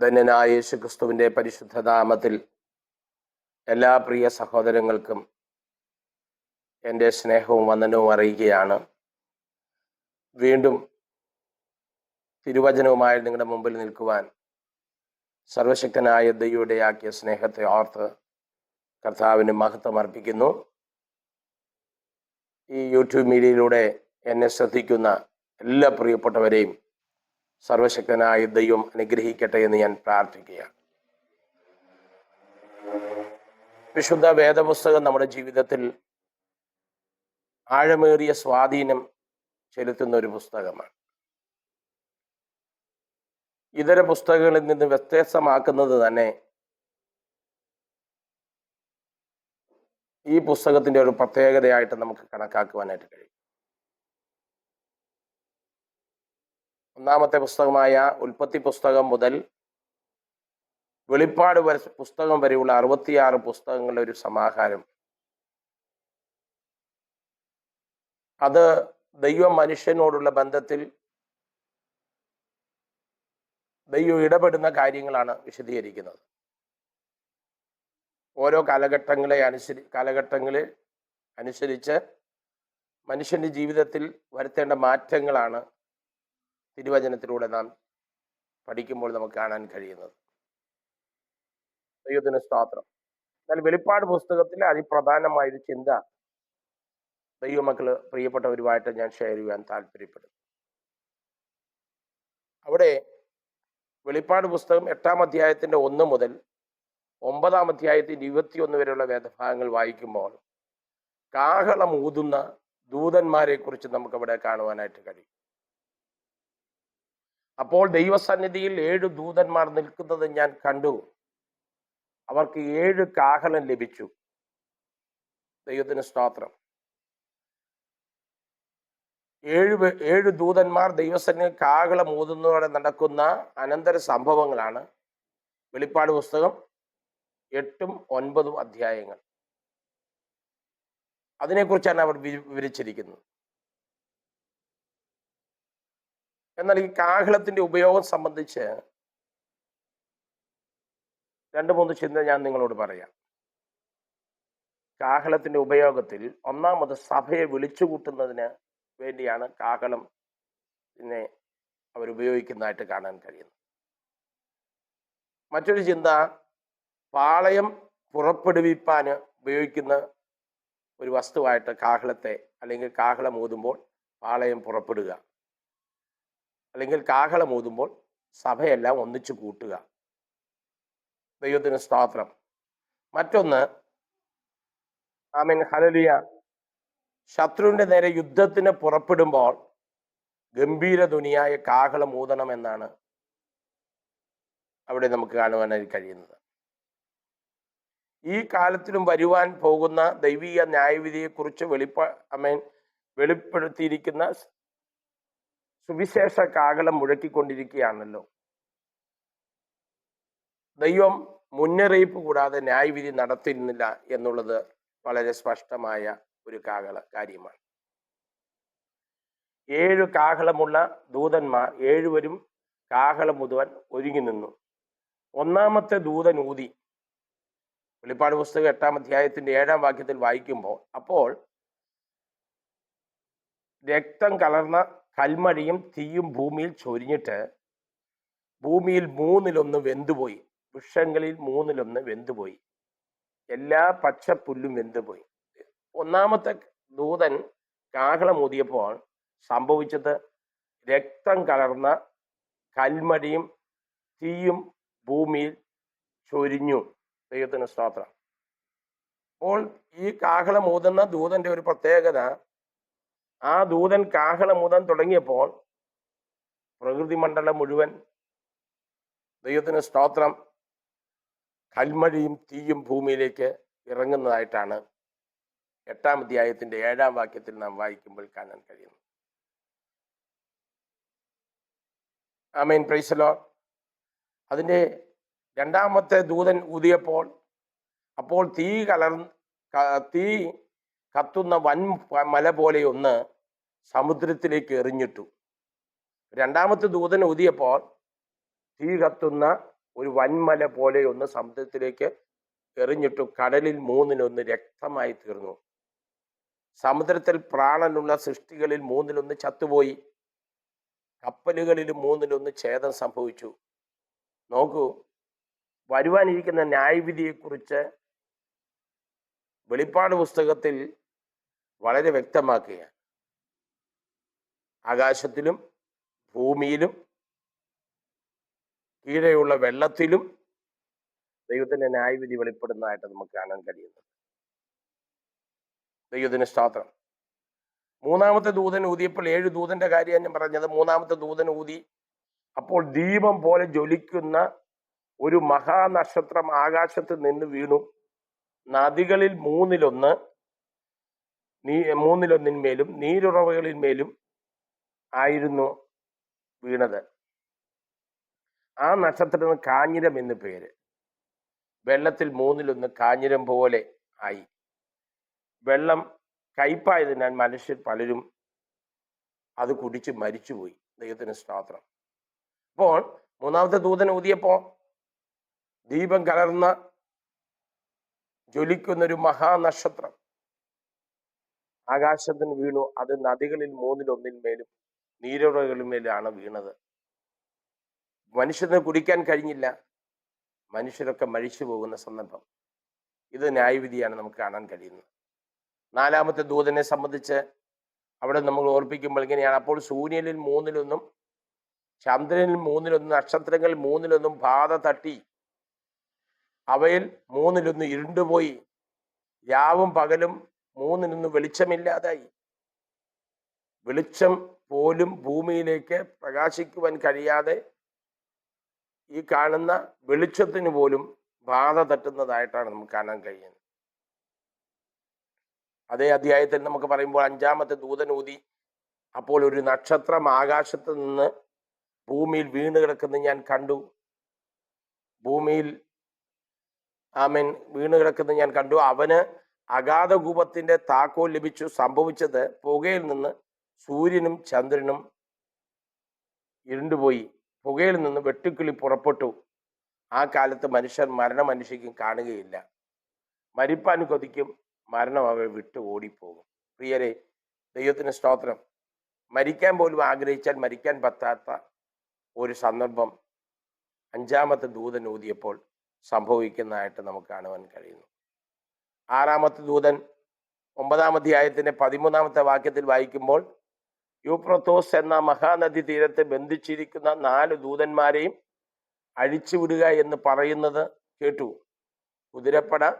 ധന്യനായ പരിശുദ്ധ നാമത്തിൽ എല്ലാ പ്രിയ സഹോദരങ്ങൾക്കും എന്റെ സ്നേഹവും വന്ദനവും അറിയിക്കുകയാണ്. വീണ്ടും തിരുവചനവുമായി നിങ്ങളുടെ മുമ്പിൽ നിൽക്കുവാൻ സർവശക്തനായ ദൈവയുടെ ആക്കിയ സ്നേഹത്തെ ഓർത്ത് കർത്താവിന് മഹത്വം അർപ്പിക്കുന്നു. ഈ യൂട്യൂബ് മീഡിയയിലൂടെ എന്നെ ശ്രദ്ധിക്കുന്ന എല്ലാ പ്രിയപ്പെട്ടവരെയും സർവശക്തനായ ദൈവം അനുഗ്രഹിക്കട്ടെ എന്ന് ഞാൻ പ്രാർത്ഥിക്കുകയാണ്. വിശുദ്ധ വേദപുസ്തകം നമ്മുടെ ജീവിതത്തിൽ ആഴമേറിയ സ്വാധീനം ചെലുത്തുന്ന ഒരു പുസ്തകമാണ്. ഇതര പുസ്തകങ്ങളിൽ നിന്ന് വ്യത്യസ്തമാക്കുന്നത് തന്നെ ഈ പുസ്തകത്തിന്റെ ഒരു പ്രത്യേകതയായിട്ട് നമുക്ക് കണക്കാക്കുവാനായിട്ട് കഴിയും. ഒന്നാമത്തെ പുസ്തകമായ ഉൽപ്പത്തി പുസ്തകം മുതൽ വെളിപ്പാട് വരെ പുസ്തകം വരെയുള്ള അറുപത്തിയാറ് പുസ്തകങ്ങളുടെ ഒരു സമാഹാരം. അത് ദൈവ മനുഷ്യനോടുള്ള ബന്ധത്തിൽ ദൈവം ഇടപെടുന്ന കാര്യങ്ങളാണ് വിശദീകരിക്കുന്നത്. ഓരോ കാലഘട്ടങ്ങളെ അനുസരി കാലഘട്ടങ്ങളെ അനുസരിച്ച് മനുഷ്യന്റെ ജീവിതത്തിൽ വരുത്തേണ്ട മാറ്റങ്ങളാണ് തിരുവചനത്തിലൂടെ നാം പഠിക്കുമ്പോൾ നമുക്ക് കാണാൻ കഴിയുന്നത്. ദൈവത്തിന് സ്തോത്രം. എന്നാൽ വെളിപ്പാട് പുസ്തകത്തിലെ അതിപ്രധാനമായൊരു ചിന്ത ദൈവമക്കൾ പ്രിയപ്പെട്ടവരുമായിട്ട് ഞാൻ ഷെയർ ചെയ്യാൻ താല്പര്യപ്പെടുന്നു. അവിടെ വെളിപ്പാട് പുസ്തകം എട്ടാം അധ്യായത്തിന്റെ ഒന്ന് മുതൽ ഒമ്പതാം അധ്യായത്തിന്റെ ഇരുപത്തിയൊന്ന് വരെയുള്ള വേദഭാഗങ്ങൾ വായിക്കുമ്പോൾ കാഹളം ഊതുന്ന ദൂതന്മാരെ കുറിച്ച് നമുക്ക് അവിടെ കാണുവാനായിട്ട് കഴിയും. അപ്പോൾ ദൈവസന്നിധിയിൽ ഏഴ് ദൂതന്മാർ നിൽക്കുന്നത് ഞാൻ കണ്ടു. അവർക്ക് ഏഴ് കാഹലം ലഭിച്ചു. ദൈവത്തിന് സ്തോത്രം. ഏഴ് ഏഴ് ദൂതന്മാർ ദൈവസന്നിധി കാഹളം ഊതുന്നതോടെ നടക്കുന്ന അനന്തര സംഭവങ്ങളാണ്. വെളിപ്പാട് പുസ്തകം എട്ടും ഒൻപതും അധ്യായങ്ങൾ. അതിനെക്കുറിച്ചാണ് അവർ വിവരിച്ചിരിക്കുന്നത്. എന്നാൽ ഈ കാഹളത്തിന്റെ ഉപയോഗം സംബന്ധിച്ച് രണ്ട് മൂന്ന് ചിന്ത ഞാൻ നിങ്ങളോട് പറയാം. കാഹളത്തിന്റെ ഉപയോഗത്തിൽ ഒന്നാമത് സഭയെ വിളിച്ചു കൂട്ടുന്നതിന് വേണ്ടിയാണ് കാഹളം പിന്നെ അവരുപയോഗിക്കുന്നതായിട്ട് കാണാൻ കഴിയുന്നത്. മറ്റൊരു ചിന്ത പാളയം പുറപ്പെടുവിപ്പാന് ഉപയോഗിക്കുന്ന ഒരു വസ്തുവായിട്ട് കാഹളത്തെ അല്ലെങ്കിൽ കാഹളം ഊതുമ്പോൾ പാളയം പുറപ്പെടുക. അല്ലെങ്കിൽ കാഹളം ഊതുമ്പോൾ സഭയെല്ലാം ഒന്നിച്ചു കൂട്ടുക. ദൈവത്തിന് സ്തോത്രം. മറ്റൊന്ന് ആമീൻ ഹലലിയ ശത്രുവിന്റെ നേരെ യുദ്ധത്തിന് പുറപ്പെടുമ്പോൾ ഗംഭീര ധ്വനിയായ കാഹളം ഊതണം എന്നാണ് അവിടെ നമുക്ക് കാണുവാനായി കഴിയുന്നത്. ഈ കാലത്തിലും വരുവാൻ പോകുന്ന ദൈവീയ ന്യായവിധിയെക്കുറിച്ച് വെളിപ്പ അമേൻ വെളിപ്പെടുത്തിയിരിക്കുന്ന സുവിശേഷ കാകളം മുഴക്കിക്കൊണ്ടിരിക്കുകയാണല്ലോ. ദൈവം മുന്നറിയിപ്പ് കൂടാതെ ന്യായവിധി നടത്തിരുന്നില്ല എന്നുള്ളത് വളരെ സ്പഷ്ടമായ ഒരു കാകള കാര്യമാണ്. ഏഴ് കാഹളമുള്ള ദൂതന്മാർ ഏഴുവരും കാഹളം മുതുവൻ ഒരുങ്ങി നിന്നു. ഒന്നാമത്തെ ദൂതൻ ഊതി. വെളിപ്പാട് പുസ്തകം എട്ടാം അധ്യായത്തിന്റെ ഏഴാം വാക്യത്തിൽ വായിക്കുമ്പോൾ അപ്പോൾ രക്തം കലർന്ന കൽമഴയും തീയും ഭൂമിയിൽ ചൊരിഞ്ഞിട്ട് ഭൂമിയിൽ മൂന്നിലൊന്ന് വെന്തുപോയി. വൃക്ഷങ്ങളിൽ മൂന്നിലൊന്ന് വെന്തുപോയി. എല്ലാ പച്ചപ്പുല്ലും വെന്തുപോയി. ഒന്നാമത്തെ ദൂതൻ കാഹളമൂതിയപ്പോൾ സംഭവിച്ചത് രക്തം കലർന്ന കൽമടിയും തീയും ഭൂമിയിൽ ചൊരിഞ്ഞു. ദൈവത്തിന് സ്തോത്രം. അപ്പോൾ ഈ കാഹളം ഊതുന്ന ദൂതന്റെ ഒരു പ്രത്യേകത ആ ദൂതൻ കാഹളമൂതാൻ തുടങ്ങിയപ്പോൾ പ്രകൃതി മണ്ഡലം മുഴുവൻ ദൈവത്തിന് സ്തോത്രം. കൽമഴയും തീയും ഭൂമിയിലേക്ക് ഇറങ്ങുന്നതായിട്ടാണ് എട്ടാം അധ്യായത്തിന്റെ ഏഴാം വാക്യത്തിൽ നാം വായിക്കുമ്പോൾ കാണാൻ കഴിയുന്നു ആമേൻ. പ്രൈസലോ അതിന്റെ രണ്ടാമത്തെ ദൂതൻ ഊതിയപ്പോൾ അപ്പോൾ തീ കലർ തീ കത്തുന്ന വൻ മല പോലെ ഒന്ന് സമുദ്രത്തിലേക്ക് എറിഞ്ഞിട്ടു. രണ്ടാമത്തെ ദൂതൻ ഊതിയപ്പോൾ തീ കത്തുന്ന ഒരു വൻമല പോലെ ഒന്ന് സമുദ്രത്തിലേക്ക് എറിഞ്ഞിട്ടു. കടലിൽ മൂന്നിലൊന്ന് രക്തമായി തീർന്നു. സമുദ്രത്തിൽ പ്രാണനുള്ള സൃഷ്ടികളിൽ മൂന്നിലൊന്ന് ചത്തുപോയി. കപ്പലുകളിൽ മൂന്നിലൊന്ന് ഛേദം സംഭവിച്ചു. നോക്കൂ വരുവാനിരിക്കുന്ന ന്യായവിധിയെക്കുറിച്ച് വെളിപ്പാട് പുസ്തകത്തിൽ വളരെ വ്യക്തമാക്കുകയാണ്. ആകാശത്തിലും ഭൂമിയിലും കീഴെയുള്ള വെള്ളത്തിലും ദൈവത്തിന്റെ ന്യായവിധി വെളിപ്പെടുന്നതായിട്ട് നമുക്ക് കാണാൻ കഴിയുന്നത്. ദൈവത്തിന് സ്തോത്രം. മൂന്നാമത്തെ ദൂതൻ ഊതിയപ്പോൾ ഏഴ് ദൂതന്റെ കാര്യം ഞാൻ പറഞ്ഞത് മൂന്നാമത്തെ ദൂതൻ ഊതി അപ്പോൾ ദീപം പോലെ ജ്വലിക്കുന്ന ഒരു മഹാനക്ഷത്രം ആകാശത്ത് നിന്ന് വീണു. നദികളിൽ മൂന്നിലൊന്ന് നീ മൂന്നിലൊന്നിന്മേലും നീരുറവകളിന്മേലും ആയിരുന്നു വീണത്. ആ നക്ഷത്രത്തിന് കാഞ്ഞിരം എന്ന് പേര്. വെള്ളത്തിൽ മൂന്നിലൊന്ന് കാഞ്ഞിരം പോലെ ആയി. വെള്ളം കയ്പായതിനാൽ മനുഷ്യർ പലരും അത് കുടിച്ച് മരിച്ചുപോയി. ദൈവത്തിന് സ്തോത്രം. അപ്പോൾ മൂന്നാമത്തെ ദൂതൻ ഊതിയപ്പോ ദീപം കലർന്ന ജ്വലിക്കുന്നൊരു മഹാനക്ഷത്രം. ആകാശത്തിന് വീണു. അത് നദികളിൽ മൂന്നിലൊന്നിന്മേലും നീരുറകളിന്മേലാണ് വീണത്. മനുഷ്യന് കുടിക്കാൻ കഴിഞ്ഞില്ല. മനുഷ്യരൊക്കെ മരിച്ചു പോകുന്ന സന്ദർഭം. ഇത് ന്യായവിധിയാണ് നമുക്ക് കാണാൻ കഴിയുന്നത്. നാലാമത്തെ ദൂതനെ സംബന്ധിച്ച് അവിടെ നമ്മൾ ഓർപ്പിക്കുമ്പോൾ ഇങ്ങനെയാണ്. അപ്പോൾ സൂര്യനിൽ മൂന്നിലൊന്നും ചന്ദ്രനിൽ മൂന്നിലൊന്നും നക്ഷത്രങ്ങളിൽ മൂന്നിലൊന്നും ബാധ തട്ടി. അവയിൽ മൂന്നിലൊന്ന് ഇരുണ്ടുപോയി രാവും പകലും മൂന്നിലൊന്ന് വെളിച്ചമില്ലാതായി. വെളിച്ചം പോലും ഭൂമിയിലേക്ക് പ്രകാശിക്കുവാൻ കഴിയാതെ ഈ കാണുന്ന വെളിച്ചത്തിന് പോലും ബാധ തട്ടുന്നതായിട്ടാണ് നമുക്ക് കാണാൻ കഴിയുന്നത്. അതേ അധ്യായത്തിൽ നമുക്ക് പറയുമ്പോൾ അഞ്ചാമത്തെ ദൂതനൂതി അപ്പോൾ ഒരു നക്ഷത്രം ആകാശത്ത് നിന്ന് ഭൂമിയിൽ വീണ് കിടക്കുന്നത് ഞാൻ കണ്ടു. ഭൂമിയിൽ ആമൻ. വീണ് കിടക്കുന്നത് ഞാൻ കണ്ടു. അവന് അഗാധകൂപത്തിന്റെ താക്കോൽ ലഭിച്ചു. സംഭവിച്ചത് പുകയിൽ നിന്ന് സൂര്യനും ചന്ദ്രനും ഇരുണ്ടുപോയി. പുകയിൽ നിന്ന് വെട്ടുക്കിളി പുറപ്പെട്ടു. ആ കാലത്ത് മനുഷ്യർ മരണം മനുഷ്യക്കും കാണുകയില്ല. മരിപ്പാൻ കൊതിക്കും. മരണം അവരെ വിട്ടു ഓടിപ്പോകും. പ്രിയരെ ദൈവത്തിന് സ്തോത്രം. മരിക്കാൻ പോലും ആഗ്രഹിച്ചാൽ മരിക്കാൻ പറ്റാത്ത ഒരു സന്ദർഭം അഞ്ചാമത്തെ ദൂതൻ ഊതിയപ്പോൾ സംഭവിക്കുന്നതായിട്ട് നമുക്ക് കാണുവാൻ കഴിയുന്നു. ആറാമത്തെ ദൂതൻ ഒമ്പതാം അധ്യായത്തിന്റെ പതിമൂന്നാമത്തെ വാക്യത്തിൽ വായിക്കുമ്പോൾ യൂപ്രത്തോസ് എന്ന മഹാനദി തീരത്ത് ബന്ധിച്ചിരിക്കുന്ന നാല് ദൂതന്മാരെയും അഴിച്ചുവിടുക എന്ന് പറയുന്നത് കേട്ടു. കുതിരപ്പട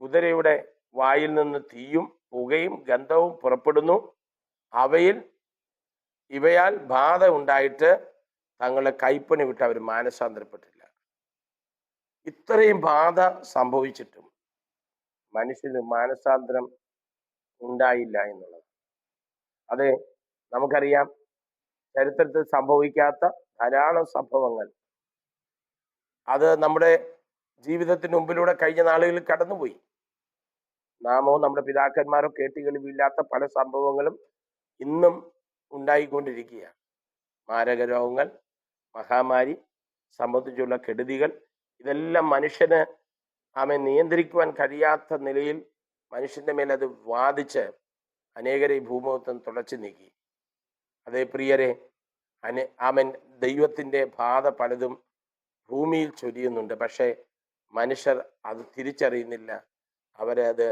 കുതിരയുടെ വായിൽ നിന്ന് തീയും പുകയും ഗന്ധവും പുറപ്പെടുന്നു. അവയിൽ ഇവയാൽ ബാധ ഉണ്ടായിട്ട് തങ്ങളുടെ കൈപ്പണി വിട്ട് അവർ മാനസാന്തരപ്പെട്ടില്ല ഇത്രയും ബാധ സംഭവിച്ചിട്ടും മനുഷ്യന് മാനസാന്തരം ഉണ്ടായില്ല എന്നുള്ളത്. അത് നമുക്കറിയാം ചരിത്രത്തിൽ സംഭവിക്കാത്ത ധാരാളം സംഭവങ്ങൾ. അത് നമ്മുടെ ജീവിതത്തിന് മുമ്പിലൂടെ കഴിഞ്ഞ നാളുകളിൽ കടന്നുപോയി. നാമോ നമ്മുടെ പിതാക്കന്മാരോ കേട്ടുകളിവില്ലാത്ത പല സംഭവങ്ങളും ഇന്നും ഉണ്ടായിക്കൊണ്ടിരിക്കുകയാണ്. മാരക രോഗങ്ങൾ മഹാമാരി സംബന്ധിച്ചുള്ള കെടുതികൾ ഇതെല്ലാം മനുഷ്യന് ആമേ നിയന്ത്രിക്കുവാൻ കഴിയാത്ത നിലയിൽ മനുഷ്യന്റെ മേൽ അത് വാദിച്ച് അനേകരെ ഈ ഭൂമുഖത്തും തുടച്ചു നീക്കി. അതേ പ്രിയരെ അനെ ആമൻ ദൈവത്തിന്റെ ബാധ പലതും ഭൂമിയിൽ ചൊരിയുന്നുണ്ട്. പക്ഷേ മനുഷ്യർ അത് തിരിച്ചറിയുന്നില്ല. അവരത്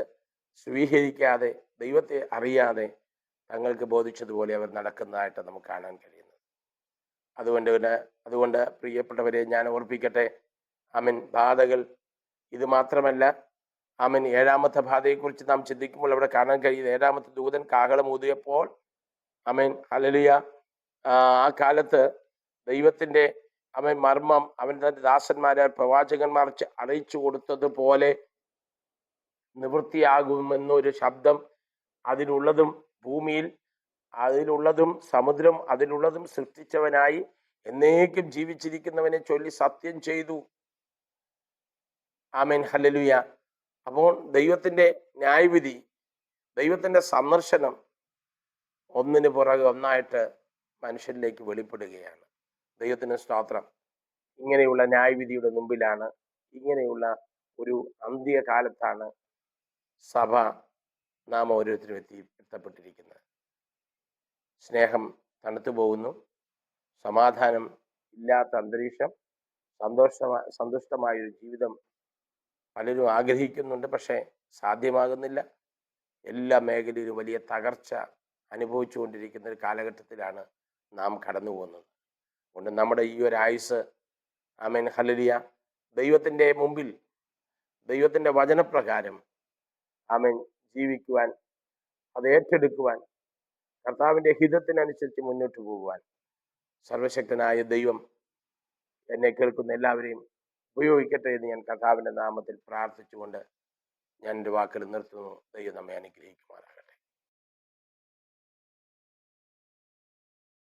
സ്വീകരിക്കാതെ ദൈവത്തെ അറിയാതെ തങ്ങൾക്ക് ബോധിച്ചതുപോലെ അവർ നടക്കുന്നതായിട്ട് നമുക്ക് കാണാൻ കഴിയുന്നത് അതുകൊണ്ട് അതുകൊണ്ട് പ്രിയപ്പെട്ടവരെ ഞാൻ ഓർപ്പിക്കട്ടെ അമൻ. ബാധകൾ. ഇത് മാത്രമല്ല അമൻ ഏഴാമത്തെ ബാധയെക്കുറിച്ച് നാം ചിന്തിക്കുമ്പോൾ അവിടെ കാണാൻ കഴിയുന്നത് ഏഴാമത്തെ ദൂതൻ കാഹളം ഊതിയപ്പോൾ അമൻ അലലിയ ആ കാലത്ത് ദൈവത്തിന്റെ അവൻ മർമ്മം അവൻ തന്റെ ദാസന്മാരെ പ്രവാചകന്മാർ അറിയിച്ചു കൊടുത്തതുപോലെ നിവൃത്തിയാകുമെന്നൊരു ശബ്ദം അതിലുള്ളതും ഭൂമിയിൽ അതിലുള്ളതും സമുദ്രം അതിലുള്ളതും സൃഷ്ടിച്ചവനായി എന്നേക്കും ജീവിച്ചിരിക്കുന്നവനെ ചൊല്ലി സത്യം ചെയ്തു. Amen hallelujah. അപ്പോൾ ദൈവത്തിന്റെ ന്യായവിധി ദൈവത്തിന്റെ സന്ദർശനം ഒന്നിന് പുറകെ ഒന്നായിട്ട് മനുഷ്യരിലേക്ക് വെളിപ്പെടുകയാണ്. ദൈവത്തിന് സ്തോത്രം ഇങ്ങനെയുള്ള ന്യായവിധിയുടെ മുമ്പിലാണ് ഇങ്ങനെയുള്ള ഒരു അന്ത്യകാലത്താണ് സഭ നാം ഓരോരുത്തരും എത്തി എത്തപ്പെട്ടിരിക്കുന്നത്. സ്നേഹം തണുത്തു പോകുന്നു സമാധാനം ഇല്ലാത്ത അന്തരീക്ഷം സന്തോഷമായ സന്തുഷ്ടമായ ഒരു ജീവിതം പലരും ആഗ്രഹിക്കുന്നുണ്ട് പക്ഷേ സാധ്യമാകുന്നില്ല. എല്ലാ മേഖലയിലും വലിയ തകർച്ച അനുഭവിച്ചുകൊണ്ടിരിക്കുന്ന ഒരു കാലഘട്ടത്തിലാണ് നാം കടന്നു പോകുന്നത് അതുകൊണ്ട് നമ്മുടെ ഈ ഒരു ആയുസ് ആമേൻ ഹലലിയ ദൈവത്തിന്റെ മുമ്പിൽ ദൈവത്തിന്റെ വചനപ്രകാരം ആമേൻ ജീവിക്കുവാൻ അത് ഏറ്റെടുക്കുവാൻ കർത്താവിന്റെ ഹിതത്തിനനുസരിച്ച് മുന്നോട്ട് പോകുവാൻ സർവശക്തനായ ദൈവം എന്നെ കേൾക്കുന്ന എല്ലാവരെയും ഉപയോഗിക്കട്ടെ എന്ന് ഞാൻ കർത്താവിന്റെ നാമത്തിൽ പ്രാർത്ഥിച്ചുകൊണ്ട് ഞാൻ എന്റെ വാക്കുകൾ നിർത്തുന്നു. ദൈവം നമ്മെ അനുഗ്രഹിക്കുമാറാകട്ടെ.